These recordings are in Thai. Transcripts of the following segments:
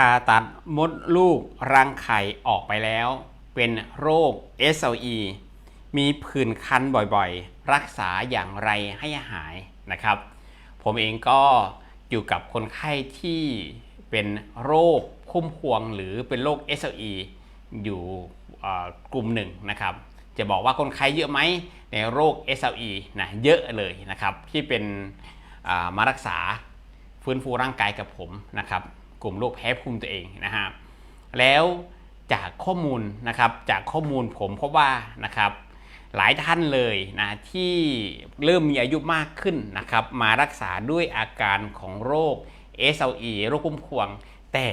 ผ่าตัดมดลูกรังไข่ออกไปแล้ว เป็นโรค SLE มีผื่นคันบ่อยๆ รักษาอย่างไรให้หายนะครับ ผมเองก็อยู่กับคนไข้ที่เป็นโรคพุ่มพวงหรือเป็นโรค SLE อยู่เอ่กลุ่มหนึ่งนะครับ จะบอกว่าคนไข้เยอะไหมในโรค SLE นะเยอะเลยนะครับ ที่เป็นมารักษาฟื้นฟูร่างกายกับผมนะครับ กลุ่มโรคแพ้ภูมิตัวเองนะฮะแล้วจากข้อมูลนะครับจากข้อมูลผมพบว่านะครับหลายท่านเลยนะที่เริ่มมีอายุมากขึ้นนะครับมารักษาด้วยอาการของโรค SLE โรคพุ่มพวง แต่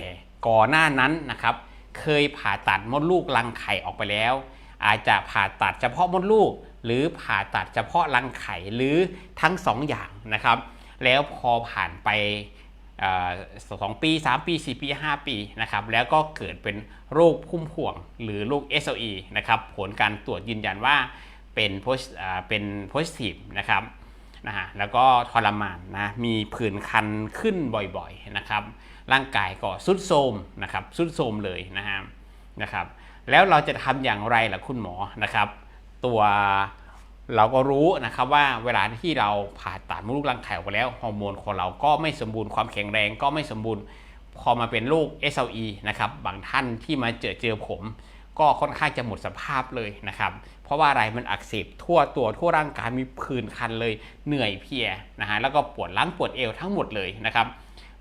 ก่อนหน้านั้นนะครับเคยผ่าตัดมดลูกรังไข่ออกไปแล้ว อาจจะผ่าตัดเฉพาะมดลูก หรือผ่าตัดเฉพาะรังไข่หรือทั้งสองอย่างนะครับ แล้วพอผ่านไป สองปี 3 ปี 4 ปี 5 ปีนะครับแล้วก็เกิดเป็นโรคพุ่มพวงหรือโรค SLE นะครับผลการตรวจยืนยันว่าเป็น posi- อ่าเป็น positive นะครับนะฮะแล้วก็ทรมานนะมีผื่นคันขึ้นบ่อยๆนะครับร่างกายก็สุดโทมนะครับสุดโทมเลยนะฮะนะครับแล้วเราจะทำอย่างไรล่ะคุณหมอนะครับ ตัว เราก็รู้นะครับว่าเวลาที่เราผ่าตัดมดลูกรังไข่ออกไปแล้วฮอร์โมนของเราก็ไม่สมบูรณ์ความแข็งแรงก็ไม่สมบูรณ์ พอมาเป็นโรค SLE นะครับบางท่านที่มาเจอเจอผม ก็ค่อนข้างจะหมดสภาพเลยนะครับ เพราะว่าอะไรมันอักเสบทั่วตัวทั่วร่างกายมีผื่นคันเลยเหนื่อยเพลียนะฮะแล้วก็ปวดหลังปวดเอวทั้งหมดเลยนะครับ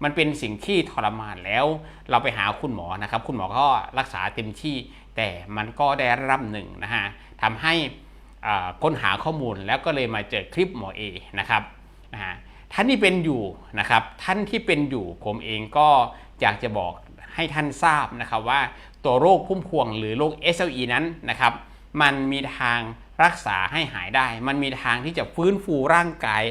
มันเป็นสิ่งที่ทรมานแล้ว เราไปหาคุณหมอนะครับ คุณหมอก็รักษาเต็มที่ แต่มันก็ได้ระดับหนึ่งนะฮะทำให้ ค้นหาข้อมูลแล้วก็เลยมาเจอคลิปหมอเอนะครับนะฮะท่านที่เป็นอยู่นะครับท่านที่เป็นอยู่ผมเองก็อยากจะบอกให้ท่านทราบนะครับว่าตัวโรคพุ่มพวงหรือโรค SLE นั้นนะครับมันมีทางรักษาให้หายได้ มันมีทางที่จะฟื้นฟูร่างกาย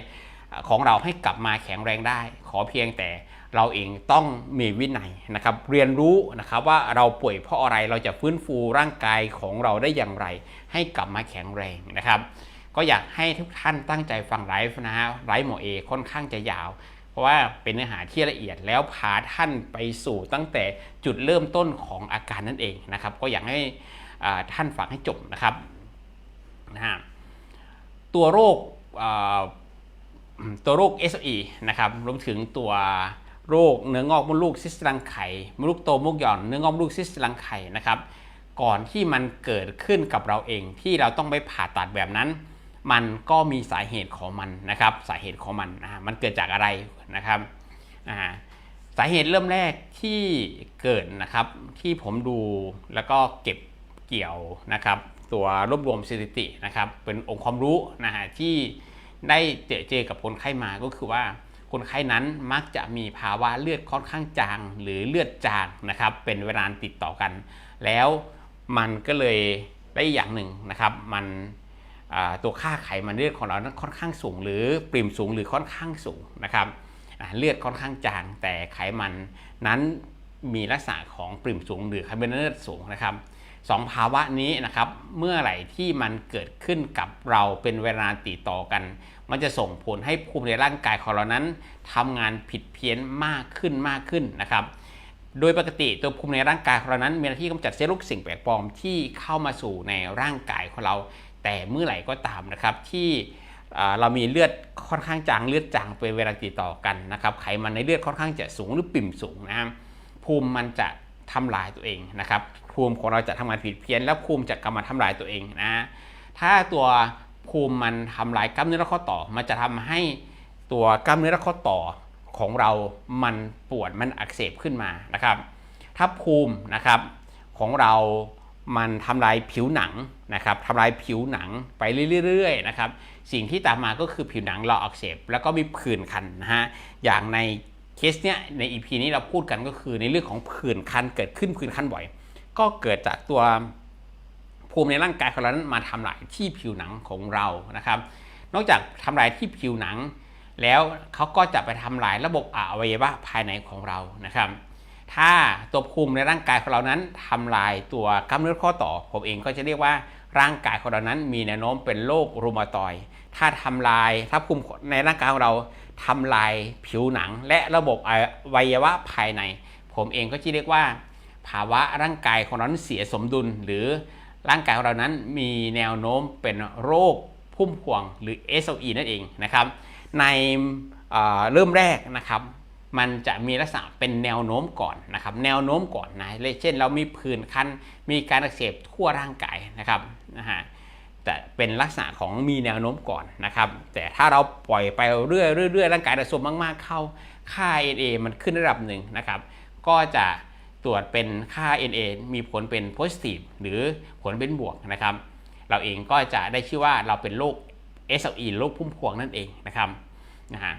ของเราให้กลับมาแข็งแรงได้ ขอเพียงแต่ เราเองต้องมีวินัยนะครับ เรียนรู้นะครับว่าเราป่วยเพราะอะไรเราจะฟื้นฟูร่างกายของเราได้อย่างไร ให้กลับมาแข็งแรงนะครับ ก็อยากให้ทุกท่านตั้งใจฟังไลฟ์นะฮะไลฟ์หมอเอค่อนข้างจะยาว เพราะว่าเป็นเนื้อหาที่ละเอียดแล้วพาท่านไปสู่ตั้งแต่จุดเริ่มต้นของอาการนั่นเองนะครับ ก็อยากให้ท่านฟังให้จบนะครับนะฮะตัวโรคตัวโรค SE นะครับรวมถึงตัว โรคเนื้องอกมดลูกซิสต์รังไข่มดลูกโตมดลูกหย่อน เนื้องอกมดลูกซิสต์รังไข่นะครับ ก่อนที่มันเกิดขึ้นกับเราเองที่เราต้องไปผ่าตัดแบบนั้น มันก็มีสาเหตุของมันนะครับ สาเหตุของมันนะฮะมันเกิดจากอะไรนะครับอ่าสาเหตุเริ่มแรกที่เกิดนะครับที่ผมดูแล้วก็เก็บเกี่ยวนะครับ ตัวรวบรวมสถิตินะครับ เป็นองค์ความรู้นะฮะที่ได้เจอเจอกับคนไข้มาก็คือว่า คนไข้นั้นมักจะมีภาวะเลือดค่อนข้างจาง หรือเลือดจางนะครับ เป็นเวลาติดต่อกัน แล้วมันก็เลยได้อย่างหนึ่งนะครับ มันตัวค่าไขมันเลือดของเรานั้นค่อนข้างสูง หรือปริมสูงหรือค่อนข้างสูงนะครับเลือดค่อนข้างจาง แต่ไขมันนั้นมีลักษณะของปริมสูงหรือไขมันเลือดสูงนะครับ สองภาวะนี้นะครับ เมื่อไหร่ที่มันเกิดขึ้นกับเราเป็นเวลาติดต่อกัน มันจะส่งผลให้ภูมิในร่างกายของเรานั้นทำงานผิดเพี้ยนมากขึ้นมากขึ้นนะครับ โดยปกติตัวภูมิในร่างกายของเรานั้น มีหน้าที่กำจัดเชื้อโรคสิ่งแปลกปลอมที่เข้ามาสู่ในร่างกายของเรา แต่เมื่อไหร่ก็ตามนะครับที่เรามีเลือดค่อนข้างจางเลือดจางเป็นเวลาติดต่อกันนะครับไขมันในเลือดค่อนข้างจะสูงหรือปิ่มสูงนะครับภูมิมันจะทำลายตัวเองนะครับ ภูมิของเราจะทำงานผิดเพี้ยน แล้วภูมิจะกำมาทำลายตัวเองนะ ถ้าตัวภูมิมันทำลายกล้ามเนื้อและข้อต่อ มันจะทำให้ตัวกล้ามเนื้อและข้อต่อของเรา มันปวด มันอักเสบขึ้นมานะครับ ถ้าภูมินะครับของเรา มันทำลายผิวหนังนะครับทำลายผิวหนังไปเรื่อยๆนะครับ สิ่งที่ตามมาก็คือผิวหนังเราอักเสบ แล้วก็มีผื่นคันนะฮะ อย่างในเคสเนี้ยใน EP นี้เราพูดกันก็คือในเรื่องของผื่นคันเกิดขึ้นผื่นคันบ่อย ก็เกิดจากตัวภูมิในร่างกายของเรานั้นมาทำลายที่ผิวหนังของเรานะครับ นอกจากทำลายที่ผิวหนัง แล้วเขาก็จะไปทำลายระบบอวัยวะภายในของเรานะครับ ถ้าตัวภูมิในร่างกายของเรานั้นทำลายตัวกล้ามเนื้อข้อต่อ ผมเองก็จะเรียกว่าร่างกายของเรานั้นมีแนวโน้มเป็นโรครูมาตอย ถ้าทำลายถ้าภูมิในร่างกายของเราทำลายผิวหนัง และระบบอวัยวะภายใน ผมเองก็จะเรียกว่า ภาวะร่างกายของเรานั้นเสียสมดุล หรือร่างกายของเรานั้นมีแนวโน้มเป็นโรคพุ่มพวงหรือ SLE นั่นเองนะครับ ในเเริ่มแรกนะครับมันจะมีลักษณะเป็นแนวโน้มก่อนนะครับ แนวโน้มก่อนนะเช่น เรามีผื่นคันมีการอักเสบทั่วร่างกายนะครับนะฮะแต่เป็นลักษณะของมีแนวโน้มก่อนนะครับ แต่ถ้าเราปล่อยไปเรื่อยๆเรื่อยๆร่างกายเราสมมากๆเข้าค่า NA มันขึ้นระดับหนึ่งนะครับ ก็จะ ตรวจเป็นค่า NA มีผลเป็น positive หรือผลเป็นบวกนะครับ เราเองก็จะได้ชื่อว่าเราเป็นโรค SLE โรคพุ่มพวงนั่นเองนะครับนะฮะ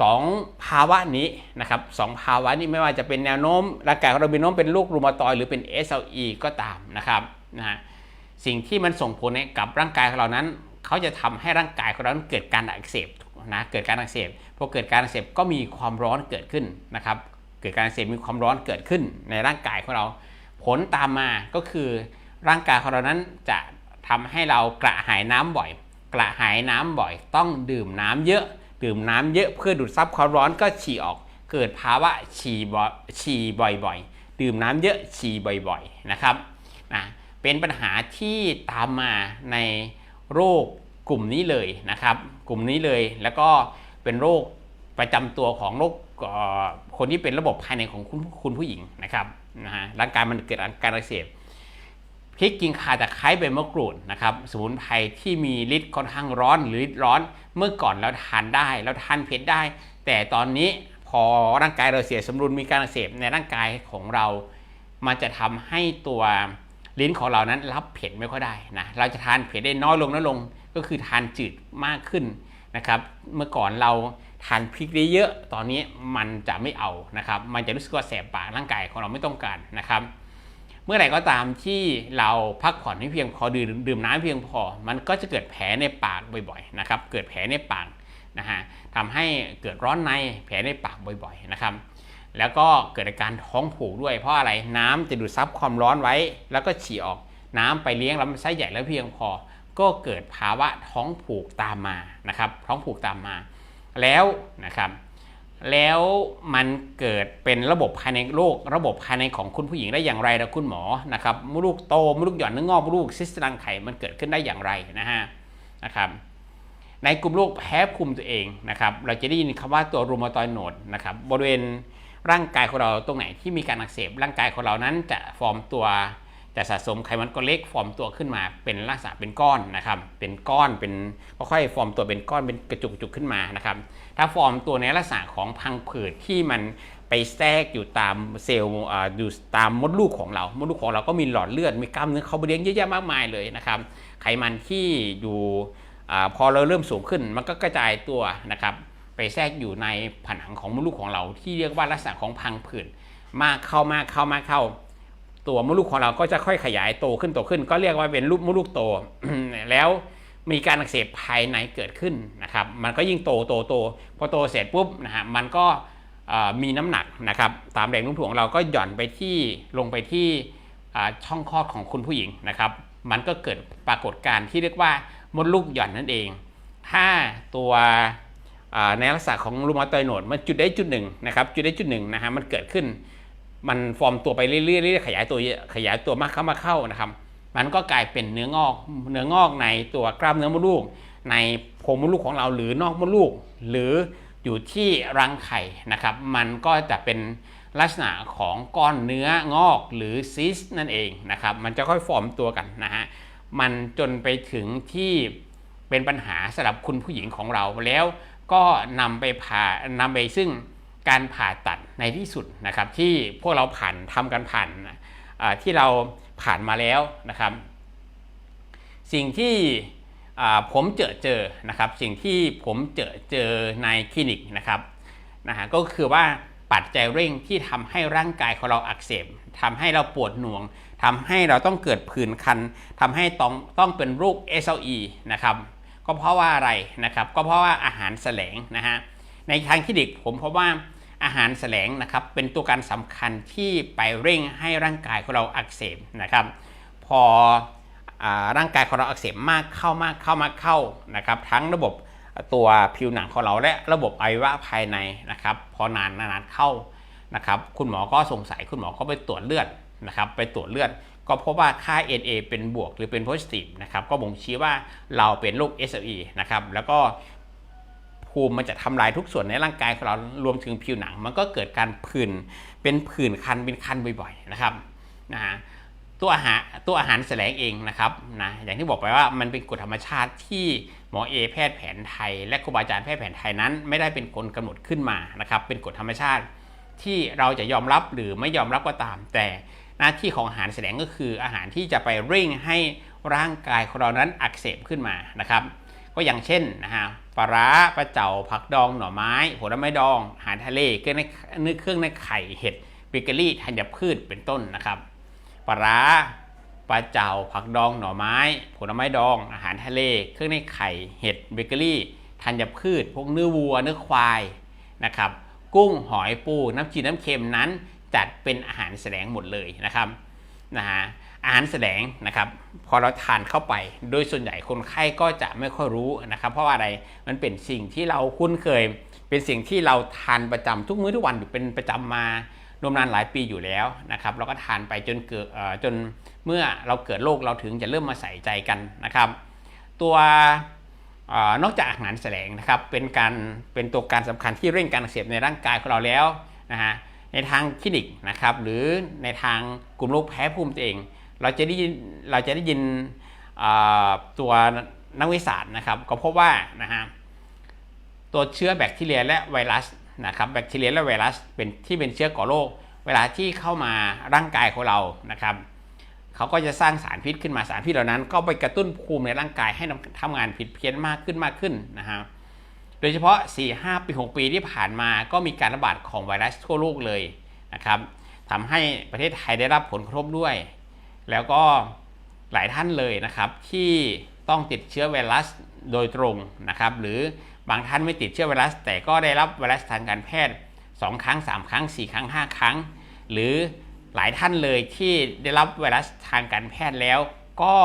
สองภาวะนี้นะครับสองภาวะนี้ไม่ว่าจะเป็นแนวโน้มร่างกายของเราเป็นโน้มเป็นโรครูมาตอยหรือเป็น SLE ก็ตามนะครับนะฮะสิ่งที่มันส่งผลกับร่างกายของเรานั้น เขาจะทำให้ร่างกายของเรานั้นเกิดการอักเสบนะเกิดการอักเสบพอเกิดการอักเสบก็มีความร้อนเกิดขึ้นนะครับ เกิดการเสบมีความร้อนเกิดขึ้นในร่างกายของเรา ผลตามมาก็คือร่างกายของเรานั้นจะทำให้เรากระหายน้ำบ่อย กระหายน้ำบ่อย ต้องดื่มน้ำเยอะ ดื่มน้ำเยอะเพื่อดูดซับความร้อนก็ฉี่ออก เกิดภาวะฉี่บ่อยฉี่บ่อยๆ ดื่มน้ำเยอะฉี่บ่อยๆนะครับนะเป็นปัญหาที่ตามมาในโรคกลุ่มนี้เลยนะครับ กลุ่มนี้เลยแล้วก็เป็นโรคประจำตัวของโรค คนที่เป็นระบบภายในของคุณคุณผู้หญิงนะครับนะฮะร่างกายมันเกิดอาการอักเสบพริกกิงข่าตะไคร้ใบมะกรูดนะครับสมุนไพรที่มีฤทธิ์ค่อนข้างร้อนหรือฤทธิ์ร้อนเมื่อก่อนเราทานได้เราทานเผ็ดได้ แต่ตอนนี้พอร่างกายเราเสียสมดุลมีการอักเสบในร่างกายของเรา มันจะทำให้ตัวลิ้นของเรานั้นรับเผ็ดไม่ค่อยได้นะเราจะทานเผ็ดได้น้อยลงน้อยลงก็คือทานจืดมากขึ้นนะครับ เมื่อก่อนเรา ทานพริกได้เยอะตอนนี้มันจะไม่เอานะครับ มันจะรู้สึกว่าแสบปากร่างกายของเราไม่ต้องการนะครับ เมื่อไหร่ก็ตามที่เราพักผ่อนให้เพียงพอดื่มดื่มน้ำเพียงพอ มันก็จะเกิดแผลในปากบ่อยๆนะครับ เกิดแผลในปากนะฮะทำให้เกิดร้อนในแผลในปากบ่อยๆนะครับ แล้วก็เกิดอาการท้องผูกด้วยเพราะอะไรน้ำจะดูดซับความร้อนไว้ แล้วก็ฉี่ออกน้ำไปเลี้ยงลำไส้ใหญ่แล้วเพียงพอ ก็เกิดภาวะท้องผูกตามมานะครับ ท้องผูกตามมา แล้วนะครับแล้วมันเกิดเป็นระบบภายในโรคระบบภายในของคุณผู้หญิงได้อย่างไรนะคุณหมอนะครับมดลูกโตมดลูกหย่อนเนื้องอกมดลูกซิสต์รังไข่มันเกิดขึ้นได้อย่างไรนะฮะนะครับในกลุ่มโรคแพ้ภูมิตัวเองนะครับเราจะได้ยินคำว่าตัวรูมาตอยด์โนดนะครับบริเวณร่างกายของเราตรงไหนที่มีการอักเสบร่างกายของเรานั้นจะฟอร์มตัว จะสะสมไขมันก้อนเล็กฟอร์มตัวขึ้นมา เป็นลักษณะเป็นก้อนนะครับ เป็นก้อนเป็นค่อยๆฟอร์มตัวเป็นก้อนเป็นกระจุกๆขึ้นมานะครับ ถ้าฟอร์มตัวในลักษณะของพังผืดที่มันไปแทรกอยู่ตามเซลล์อยู่ตามมดลูกของเรา มดลูกของเราก็มีหลอดเลือด มีกล้ามเนื้อเขาเลี้ยงเยอะแยะมากมายเลยนะครับ ไขมันที่อยู่พอเราเริ่มสูงขึ้น มันก็กระจายตัวนะครับ ไปแทรกอยู่ในผนังของมดลูกของเรา ที่เรียกว่าลักษณะของพังผืดมากเข้ามากเข้ามากเข้า ตัวมดลูกของเราก็จะค่อยขยายโตขึ้นโตขึ้น ก็เรียกว่าเป็นลูกมดลูกโต แล้วมีการอักเสบภายในเกิดขึ้นนะครับ มันก็ยิ่งโตโตโตพอโตเสร็จปุ๊บนะฮะมันก็มีน้ำหนักนะครับ ตามแรงโน้มถ่วงเราก็หย่อนไปที่ลงไปที่ช่องคลอดของคุณผู้หญิงนะครับ มันก็เกิดปรากฏการณ์ที่เรียกว่ามดลูกหย่อนนั่นเอง ถ้าตัวในลักษณะของรูมาตอยด์โนดมันจุดได้จุดหนึ่งนะครับ จุดได้จุดหนึ่งนะฮะมันเกิดขึ้น มันฟอร์มตัวไปเรื่อยๆเรื่อยๆขยายตัวขยายตัวมากเข้ามาเข้านะครับ มันก็กลายเป็นเนื้องอกเนื้องอกในตัวกล้ามเนื้อมดลูก ในโพรงมดลูกของเราหรือนอกมดลูก หรืออยู่ที่รังไข่นะครับ มันก็จะเป็นลักษณะของก้อนเนื้องอกหรือซิสนั่นเองนะครับ มันจะค่อยฟอร์มตัวกันนะฮะมันจนไปถึงที่เป็นปัญหาสำหรับคุณผู้หญิงของเราแล้วก็นำไปผ่านำไปซึ่ง การผ่าตัดในที่สุดนะครับที่พวกเราผ่านทำกันผ่านที่เราผ่านมาแล้วนะครับ สิ่งที่ผมเจอเจอนะครับสิ่งที่ผมเจอเจอในคลินิกนะครับนะฮะก็คือว่าปัจจัยเร่งที่ทำให้ร่างกายของเราอักเสบทำให้เราปวดหน่วงทำให้เราต้องเกิดผื่นคันทำให้ต้องต้องเป็นโรค SLE นะครับก็เพราะว่าอะไรนะครับก็เพราะว่าอาหารแสลงนะฮะในทางคลินิกผมพบว่า อาหารแสลงนะครับเป็นตัวการสำคัญที่ไปเร่งให้ร่างกายของเราอักเสบนะครับพออร่างกายของเราอักเสบมากเข้ามากเข้ามากเข้านะครับ ทั้งระบบตัวผิวหนังของเราและระบบอวัยวะภายในนะครับ พอนานนานเข้านะครับ คุณหมอก็สงสัยคุณหมอก็ไปตรวจเลือดนะครับ ไปตรวจเลือด ก็พบว่าค่า NA เป็นบวกหรือเป็น positive นะครับก็บ่งชี้ว่าเราเป็นโรค SLE นะครับแล้วก็ ภูมิมันจะทำลายทุกส่วนในร่างกายของเรารวมถึงผิวหนัง มันก็เกิดการผื่นเป็นผื่นคันเป็นคันบ่อยๆนะครับนะฮะตัวอาหารตัวอาหารแสลงเองนะครับนะอย่างที่บอกไปว่ามันเป็นกฎธรรมชาติที่หมอเอแพทย์แผนไทย และครูบาอาจารย์แพทย์แผนไทยนั้น ไม่ได้เป็นคนกำหนดขึ้นมานะครับ เป็นกฎธรรมชาติที่เราจะยอมรับหรือไม่ยอมรับก็ตาม แต่หน้าที่ของอาหารแสลงก็คืออาหารที่จะไปเร่งให้ร่างกายของเรานั้นอักเสบขึ้นมานะครับ ก็อย่างเช่นนะฮะ ปลาร้าปลาเจ่าผักดองหน่อไม้ผลไม้ดองอาหารทะเลเครื่องในนึกเครื่องในไข่เห็ดเบเกอรี่ธัญพืชเป็นต้นนะครับปลาร้าปลาเจ่าผักดองหน่อไม้ ผลไม้ดอง อาหารทะเล เครื่องในไข่เห็ดเบเกอรี่ธัญพืช พวกเนื้อวัวเนื้อควายนะครับกุ้งหอยปูน้ำจีนน้ำเค็มนั้นจัดเป็นอาหารแสลงหมดเลยนะครับนะฮะ อาหารแสลงนะครับพอเราทานเข้าไป โดยส่วนใหญ่คนไข้ก็จะไม่ค่อยรู้นะครับ เพราะว่าอะไรมันเป็นสิ่งที่เราคุ้นเคย เป็นสิ่งที่เราทานประจำทุกมื้อทุกวันอยู่เป็นประจำมานมนานหลายปีอยู่แล้วนะครับ เราก็ทานไปจนเกิดจนเมื่อเราเกิดโรคเราถึงจะเริ่มมาใส่ใจกันนะครับ ตัวนอกจากอาหารแสลงนะครับเป็นการเป็นตัวการสำคัญที่เร่งการอักเสบในร่างกายของเราแล้วนะฮะในทางคลินิกนะครับหรือในทางกลุ่มโรคแพ้ภูมิตัวเอง เราจะได้ยินเราจะได้ยินตัวนักวิสาสนะครับก็พบว่านะฮะตัวเชื้อแบคทีเรียและไวรัสนะครับแบคทีเรียและไวรัสเป็นที่เป็นเชื้อก่อโรคเวลาที่เข้ามาร่างกายของเรานะครับเขาก็จะสร้างสารพิษขึ้นมาสารพิษเหล่านั้น ก็ไปกระตุ้นภูมิในร่างกายให้ทำงานผิดเพี้ยนมากขึ้นมากขึ้นนะฮะโดยเฉพาะ 4-5 ปี 6 ปีที่ผ่านมาก็มีการระบาดของไวรัสทั่วโลกเลยนะครับทำให้ประเทศไทยได้รับผลกระทบด้วย แล้วก็หลายท่านเลยนะครับที่ต้องติดเชื้อไวรัสโดยตรงนะครับ หรือบางท่านไม่ติดเชื้อไวรัส แต่ก็ได้รับไวรัสทางการแพทย์ 2 ครั้ง 3 ครั้ง 4 ครั้ง 5 ครั้ง หรือหลายท่านเลยที่ได้รับไวรัสทางการแพทย์แล้ว ก็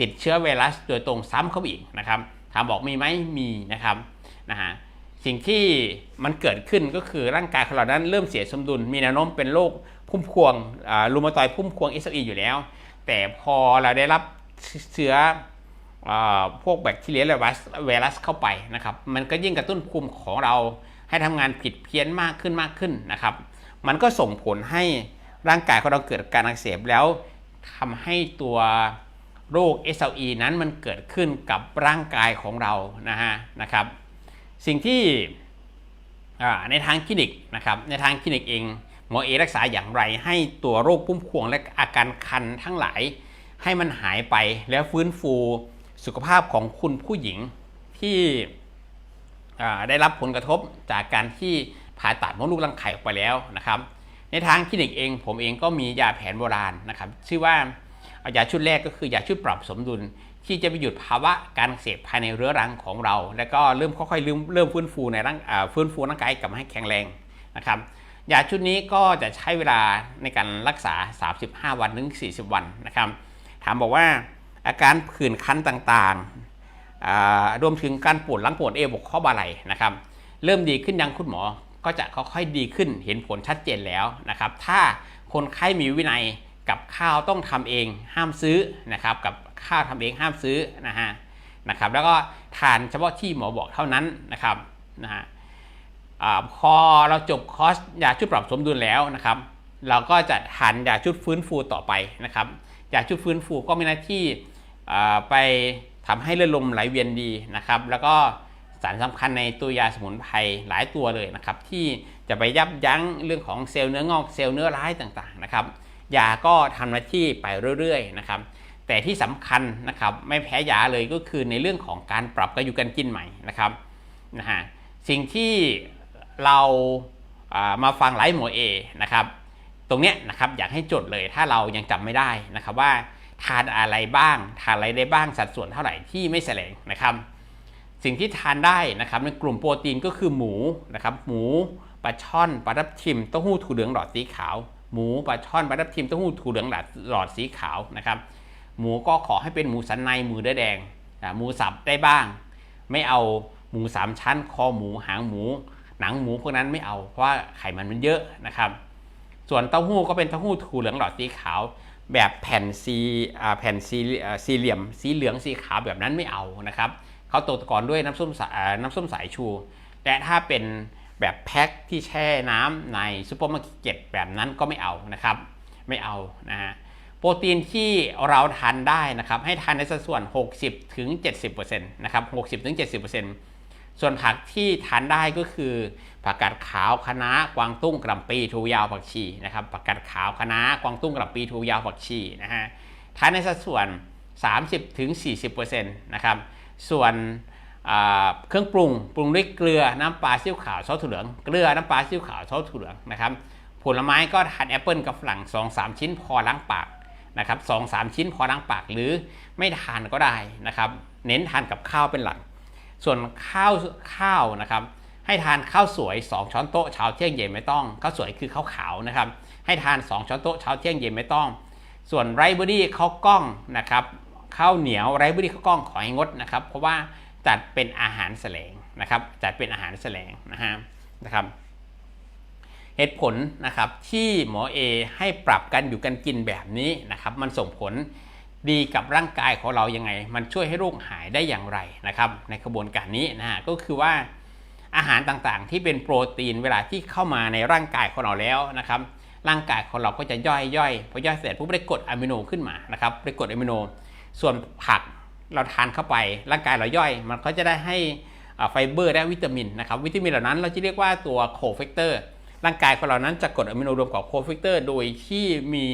ติดเชื้อไวรัสโดยตรงซ้ำเข้าอีกนะครับถามบอกมีไหมมีนะครับนะฮะสิ่งที่มันเกิดขึ้นก็คือร่างกายของเรานั้นเริ่มเสียสมดุล มีแนวโน้มเป็นโรค พุ่มพวงรูมาตอยพุ่มพวงเอสอยู่แล้ว แต่พอเราได้รับเชื้อพวกแบคทีเรียและไวรัสเข้าไปนะครับ มันก็ยิ่งกระตุ้นภูมิของเราให้ทำงานผิดเพี้ยนมากขึ้นมากขึ้นนะครับ มันก็ส่งผลให้ร่างกายของเราเกิดการอักเสบแล้วทำให้ตัวโรค SLE นั้นมันเกิดขึ้นกับร่างกายของเรานะฮะนะครับ สิ่งที่ในทางคลินิกนะครับในทางคลินิกเอง มอเอรักษาอย่างไรให้ตัวโรคพุ่มพวงและอาการคันทั้งหลาย ให้มันหายไปแล้วฟื้นฟูสุขภาพของคุณผู้หญิงที่ได้รับผลกระทบจากการที่ผ่าตัดมดลูกรังไข่ออกไปแล้วนะครับ ในทางคลินิกเองผมเองก็มียาแผนโบราณนะครับ ชื่อว่ายาชุดแรกก็คือยาชุดปรับสมดุล ที่จะไปหยุดภาวะการเสพภายในเรื้อรังของเรา แล้วก็เริ่มค่อยๆเริ่มเริ่มฟื้นฟูในร่างฟื้นฟูร่างกายกลับมาให้แข็งแรงนะครับ ยาชุดนี้ก็จะใช้เวลาในการรักษา 35 วันถึง 40 วันนะครับ ถามบอกว่าอาการผื่นคันต่างๆ รวมถึงการปวดหลังปวดเอวบกข้อบ่าไหล่นะครับ เริ่มดีขึ้นยังคุณหมอ ก็จะค่อยๆดีขึ้นเห็นผลชัดเจนแล้วนะครับ ถ้าคนไข้มีวินัยกับข้าวต้องทำเองห้ามซื้อนะครับ กับข้าวทำเองห้ามซื้อนะฮะนะครับ แล้วก็ทานเฉพาะที่หมอบอกเท่านั้นนะครับนะฮะ พอเราจบคอร์สยาชุดปรับสมดุลแล้วนะครับ เราก็จะทานยาชุดฟื้นฟูต่อไปนะครับยาชุดฟื้นฟูก็มีหน้าที่ไปทำให้เลือดลมไหลเวียนดีนะครับ แล้วก็สารสำคัญในตัวยาสมุนไพรหลายตัวเลยนะครับ ที่จะไปยับยั้งเรื่องของเซลล์เนื้องอกเซลล์เนื้อร้ายต่างๆนะครับยาก็ทำหน้าที่ไปเรื่อยๆนะครับ แต่ที่สำคัญนะครับไม่แพ้ยาเลยก็คือในเรื่องของการปรับกระยุกันกินใหม่นะครับนะฮะสิ่งที่ เรามาฟังไลฟ์หมอเอนะครับตรงเนี้ยนะครับอยากให้จดเลยถ้าเรายังจำไม่ได้นะครับว่าทานอะไรบ้างทานอะไรได้บ้างสัดส่วนเท่าไหร่ที่ไม่แสลงนะครับสิ่งที่ทานได้นะครับในกลุ่มโปรตีนก็คือหมูนะครับหมูปลาช่อนปลาทับทิมเต้าหู้ถั่วเหลืองหลอดสีขาว หมูปลาช่อนปลาทับทิมเต้าหู้ถั่วเหลืองหลอดสีขาวนะครับหมูก็ขอให้เป็นหมูสันในหมูเนื้อแดงหมูสับได้บ้าง ไม่เอาหมูสามชั้น คอหมูหางหมู หนังหมูพวกนั้นไม่เอาเพราะว่าไขมันมันเยอะนะครับ ส่วนเต้าหู้ก็เป็นเต้าหู้ถั่วเหลืองหลอดสีขาว แบบแผ่นซีแผ่นซีสี่เหลี่ยม สีเหลืองสีขาวแบบนั้นไม่เอานะครับเขาตกตะกอนด้วยน้ำส้มสายน้ำส้มสายชูแต่ถ้าเป็นแบบแพ็คที่แช่น้ำในซูเปอร์มาร์เก็ตแบบนั้นก็ไม่เอานะครับ ไม่เอานะฮะโปรตีนที่เราทานได้นะครับ ให้ทานในสัดส่วน 60ถึง70%นะครับ60ถึง70% ส่วนผักที่ทานได้ก็คือผักกาดขาวคะน้ากวางตุ้งกระปีทูยาวผักชีนะครับผักกาดขาวคะน้ากวางตุ้งกระปีทูยาวผักชีนะฮะทานในสัดส่วน 30ถึง40%นะครับส่วนเครื่องปรุงปรุงด้วยเกลือน้ำปลาซีอิ๊วขาวซอสถั่วเหลืองเกลือน้ำปลาซีอิ๊วขาวซอสถั่วเหลืองนะครับผลไม้ก็ทานแอปเปิลกับฝรั่ง2-3 ชิ้นพอล้างปากนะครับ2-3ชิ้นพอล้างปากหรือไม่ทานก็ได้นะครับ เน้นทานกับข้าวเป็นหลัก ส่วนข้าวข้าวนะครับให้ทานข้าวสวย 2 ช้อนโต๊ะเช้าเที่ยงเย็นไม่ต้องข้าวสวยคือข้าวขาวนะครับ ให้ทาน 2 ช้อนโต๊ะเช้าเที่ยงเย็นไม่ต้อง ส่วนไรเบอรี่ข้าวกล้องนะครับข้าวเหนียวไรเบอรี่ข้าวกล้องขอให้งดนะครับ เพราะว่าจัดเป็นอาหารแสลงนะครับจัดเป็นอาหารแสลงนะฮะนะครับเหตุผลนะครับที่หมอเอให้ปรับกันอยู่กันกินแบบนี้นะครับ มันส่งผล ดีกับร่างกายของเรายังไง มันช่วยให้โรคหายได้อย่างไรนะครับ ในกระบวนการนี้นะฮะก็คือว่าอาหารต่างๆ ที่เป็นโปรตีนเวลาที่เข้ามาในร่างกายของเราแล้วนะครับ ร่างกายของเราก็จะย่อยย่อยพอย่อยเสร็จปุ๊บได้กรดอะมิโนขึ้นมานะครับได้กรดอะมิโน ส่วนผักเราทานเข้าไป ร่างกายเราย่อย มันก็จะได้ให้ไฟเบอร์และวิตามินนะครับ วิตามินเหล่านั้นเราจะเรียกว่าตัวโคเฟกเตอร์ร่างกายของเรานั้นจะกดอะมิโนรวมกับโคเฟกเตอร์โดยที่มี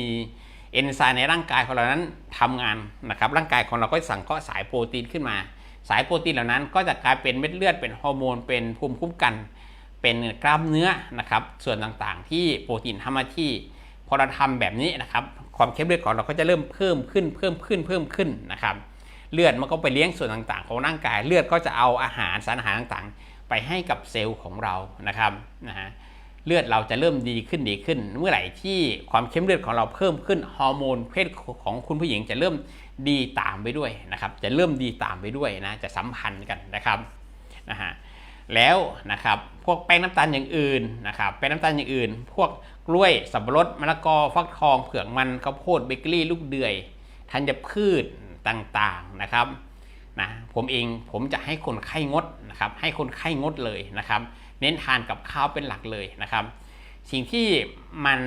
เอนไซม์ในร่างกายของเรานั้นทำงานนะครับร่างกายของเราก็สั่งเคาะสายโปรตีนขึ้นมา สายโปรตีนเหล่านั้นก็จะกลายเป็นเม็ดเลือดเป็นฮอร์โมนเป็นภูมิคุ้มกัน เป็นกล้ามเนื้อนะครับส่วนต่างๆ ที่โปรตีนทำหน้าที่พอเราทำแบบนี้นะครับความเข้มเลือดของเราก็จะเริ่มเพิ่มขึ้นเพิ่มขึ้นเพิ่มขึ้นนะครับเลือดมันก็ไปเลี้ยงส่วนต่างๆ ของร่างกาย เลือดก็จะเอาอาหารสารอาหารต่างๆ ไปให้กับเซลล์ของเรานะครับนะฮะ เลือดเราจะเริ่มดีขึ้นดีขึ้น เมื่อไหร่ที่ความเข้มเลือดของเราเพิ่มขึ้นฮอร์โมนเพศของคุณผู้หญิงจะเริ่มดีตามไปด้วยนะครับจะเริ่มดีตามไปด้วยนะจะสัมพันธ์กันนะครับนะฮะแล้วนะครับพวกแป้งน้ำตาลอย่างอื่นนะครับแป้งน้ำตาลอย่างอื่น พวกกล้วยสับปะรดมะละกอฟักทองเผือกมันข้าวโพดเบเกอรี่ลูกเดือยธัญพืชต่างๆนะครับนะผมเองผมจะให้คนไข้งดนะครับให้คนไข้งดเลยนะครับ เน้นทานกับข้าวเป็นหลักเลยนะครับ สิ่งที่มัน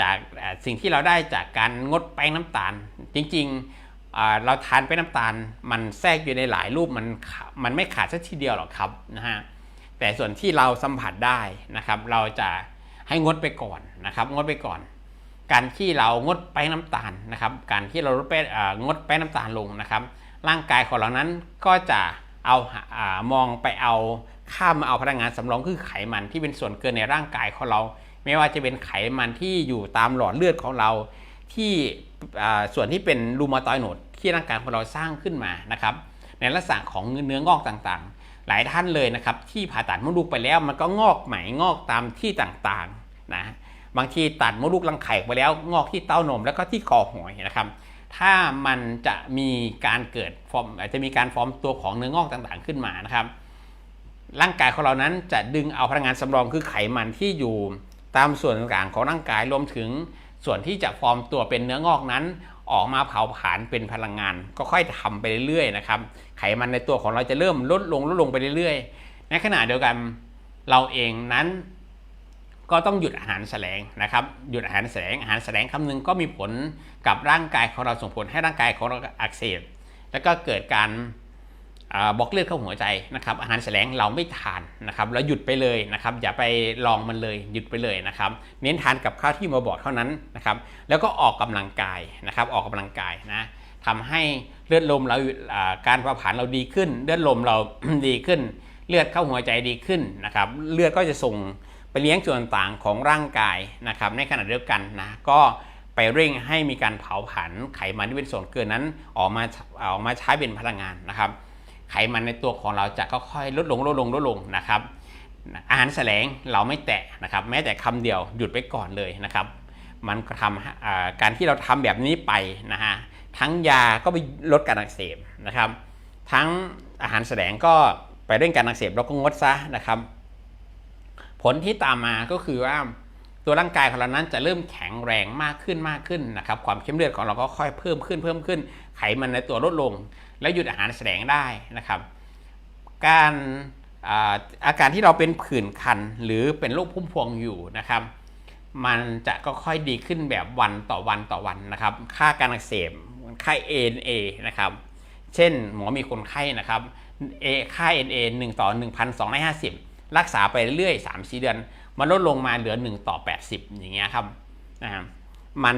จากสิ่งที่เราได้จากการงดแป้งน้ำตาล จริงๆเราทานแป้งน้ำตาล มันแทรกอยู่ในหลายรูปมันมันไม่ขาดสักทีเดียวหรอกครับนะฮะแต่ส่วนที่เราสัมผัสได้นะครับ เราจะให้งดไปก่อนนะครับ งดไปก่อน การที่เรางดแป้งน้ำตาลนะครับ การที่เราลดแป้งงดแป้งน้ำตาลลงนะครับ ร่างกายของเรานั้นก็จะ เอาอามองไปเอาข้ามมาเอาพลังงานสำรองคือไขมันที่เป็นส่วนเกินในร่างกายของเรา ไม่ว่าจะเป็นไขมันที่อยู่ตามหลอดเลือดของเรา ที่ส่วนที่เป็นรูมาตอยโนดที่ร่างกายของเราสร้างขึ้นมานะครับ ในลักษณะของเนื้องอกต่างๆ หลายท่านเลยนะครับที่ผ่าตัดมดลูกไปแล้วมันก็งอกใหม่งอกตามที่ต่างๆนะบางทีตัดมดลูกรังไข่ไปแล้วงอกที่เต้านมแล้วก็ที่คอหอยนะครับ ถ้ามันจะมีการเกิดฟอร์มอาจจะมีการฟอร์มตัวของเนื้องอกต่างๆขึ้นมานะครับร่างกายของเรานั้นจะดึงเอาพลังงานสำรองคือไขมันที่อยู่ตามส่วนต่างๆของร่างกายรวมถึงส่วนที่จะฟอร์มตัวเป็นเนื้องอกนั้น ออกมาเผาผลาญเป็นพลังงาน ก็ค่อยทำไปเรื่อยๆนะครับไขมันในตัวของเราจะเริ่มลดลงลดลงไปเรื่อยๆ ในขณะเดียวกันเราเองนั้น ก็ต้องหยุดอาหารแสลงนะครับหยุดอาหารแสลงอาหารแสลงคำหนึงก็มีผลกับร่างกายของเราส่งผลให้ร่างกายของเราอักเสบแล้วก็เกิดการบล็อกเลือดเข้าหัวใจนะครับอาหารแสลงเราไม่ทานนะครับเราหยุดไปเลยนะครับอย่าไปลองมันเลยหยุดไปเลยนะครับเน้นทานกับข้าวที่มาบอกเท่านั้นนะครับแล้วก็ออกกำลังกายนะครับออกกำลังกายนะทำให้เลือดลมเราการเผาผลาญเราดีขึ้น เลือดลมเราดีขึ้น เลือดเข้าหัวใจดีขึ้นนะครับเลือดก็จะส่ง เลี้ยงส่วนต่างของร่างกายนะครับในขณะเดียวกันนะก็ไปเร่งให้มีการเผาผลาญไขมันที่เป็นส่วนเกินนั้นออกมาออกมาใช้เป็นพลังงานนะครับ ไขมันในตัวของเราจะค่อยๆลดลงลดลงลดลงนะครับ อาหารแสลงเราไม่แตะนะครับ แม้แต่คำเดียวหยุดไปก่อนเลยนะครับ มันก็ทำการที่เราทำแบบนี้ไปนะฮะทั้งยาก็ไปลดการอักเสบนะครับ ทั้งอาหารแสลงก็ไปเร่งการอักเสบแล้วก็งดซะนะครับ ผลที่ตามมาก็คือว่าตัวร่างกายของเรานั้นจะเริ่มแข็งแรงมากขึ้นมากขึ้นนะครับความเข้มเลือดของเราก็ค่อยเพิ่มขึ้นเพิ่มขึ้น ไขมันในตัวลดลง แล้วหยุดอาหารแสดงได้นะครับ การอาอาการที่เราเป็นผื่นคันหรือเป็นโรคพุ่มพวงอยู่นะครับ มันจะก็ค่อยดีขึ้นแบบวันต่อวันต่อวันนะครับ ค่าการอักเสบค่า ANA นะครับ เช่นหมอมีคนไข้นะครับ A ค่า NA 1 ต่อ 1,250 รักษาไปเรื่อยๆ3 4เดือน มันลดลงมาเหลือ 1 ต่อ 80 อย่างเงี้ยครับนะฮะมัน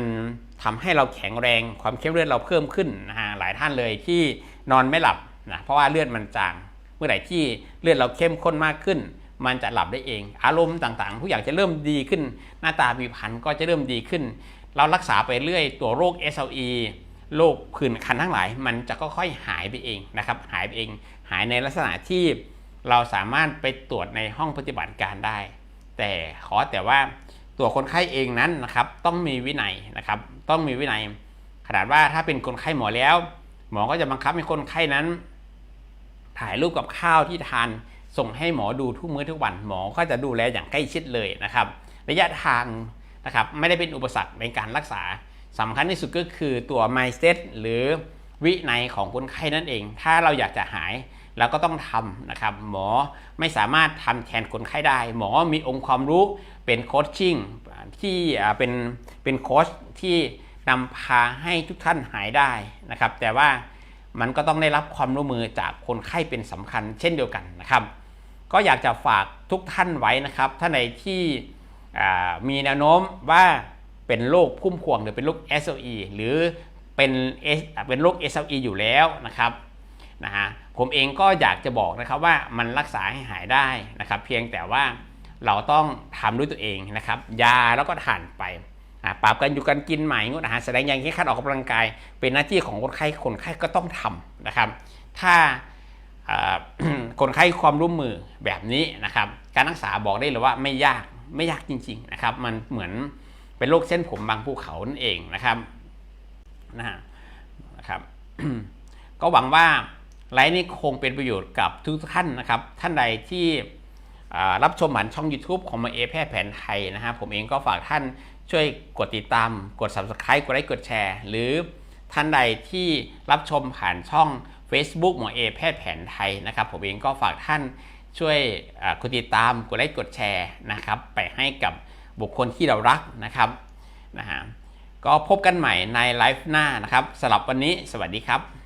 ทำให้เราแข็งแรงความเข้มเลือดเราเพิ่มขึ้นนะฮะหลายท่านเลยที่นอนไม่หลับนะเพราะว่าเลือดมันจาง เมื่อไหร่ที่เลือดเราเข้มข้นมากขึ้น มันจะหลับได้เอง อารมณ์ต่างๆ ทุกอย่างจะเริ่มดีขึ้น หน้าตามีพันธุ์ก็จะเริ่มดีขึ้น เรารักษาไปเรื่อยตัวโรค SLE โรคผื่นคันทั้งหลาย มันจะก็ค่อยหายไปเองนะครับหายไปเอง หายในลักษณะที่ เราสามารถไปตรวจในห้องปฏิบัติการได้ แต่ขอแต่ว่าตัวคนไข้เองนั้นนะครับต้องมีวินัยนะครับต้องมีวินัย ขนาดว่าถ้าเป็นคนไข้หมอแล้ว หมอก็จะบังคับให้คนไข้นั้น ถ่ายรูปกับข้าวที่ทาน ส่งให้หมอดูทุกมื้อทุกวันหมอก็จะดูแลอย่างใกล้ชิดเลยนะครับ ระยะทางนะครับไม่ได้เป็นอุปสรรคในการรักษาสำคัญที่สุดก็คือตัว mindset หรือวินัยของคนไข้นั่นเอง ถ้าเราอยากจะหาย เราก็ต้องทำนะครับ หมอไม่สามารถทำแทนคนไข้ได้ หมอมีองค์ความรู้เป็นโคชชิ่งที่เป็นเป็นโค้ชที่นำพาให้ทุกท่านหายได้นะครับ แต่ว่ามันก็ต้องได้รับความร่วมมือจากคนไข้เป็นสำคัญเช่นเดียวกันนะครับ ก็อยากจะฝากทุกท่านไว้นะครับท่านใดที่มีแนวโน้มว่าเป็นโรคพุ่มพวงหรือเป็นโรค SLE หรือเป็น S อ่าเป็นโรค SLE อยู่แล้วนะครับ นะฮะผมเองก็อยากจะบอกนะครับว่ามันรักษาให้หายได้นะครับ เพียงแต่ว่าเราต้องทำด้วยตัวเองนะครับยาแล้วก็ทานไปปรับกันอยู่กันกินใหม่งดอาหารแสดงอย่างที่คัดออกกำลังกาย เป็นหน้าที่ของคนไข้คนไข้ก็ต้องทำนะครับ ถ้าอ่าคนไข้ความร่วมมือแบบนี้นะครับ การรักษาบอกได้เลยว่าไม่ยากไม่ยากจริง ๆนะครับ มันเหมือนเป็นโรคเส้นผมบางภูเขานั่นเองนะครับนะฮะนะครับ ก็หวังว่า ไลฟ์นี้คงเป็นประโยชน์กับทุกท่านนะครับ ท่านใดที่รับชมผ่านช่อง YouTube ของมาเอแพทย์แผนไทยนะฮะผมเองก็ฝากท่านช่วยกดติดตาม กด Subscribe กดไลค์กดแชร์ หรือท่านใดที่รับชมผ่านช่อง Facebook หมอเอแพทย์แผนไทยนะครับ ผมเองก็ฝากท่านช่วยกดติดตามกดไลค์กดแชร์นะครับไปให้กับบุคคลที่เรารักนะครับนะฮะก็พบกันใหม่ในไลฟ์หน้านะครับสำหรับวันนี้สวัสดีครับ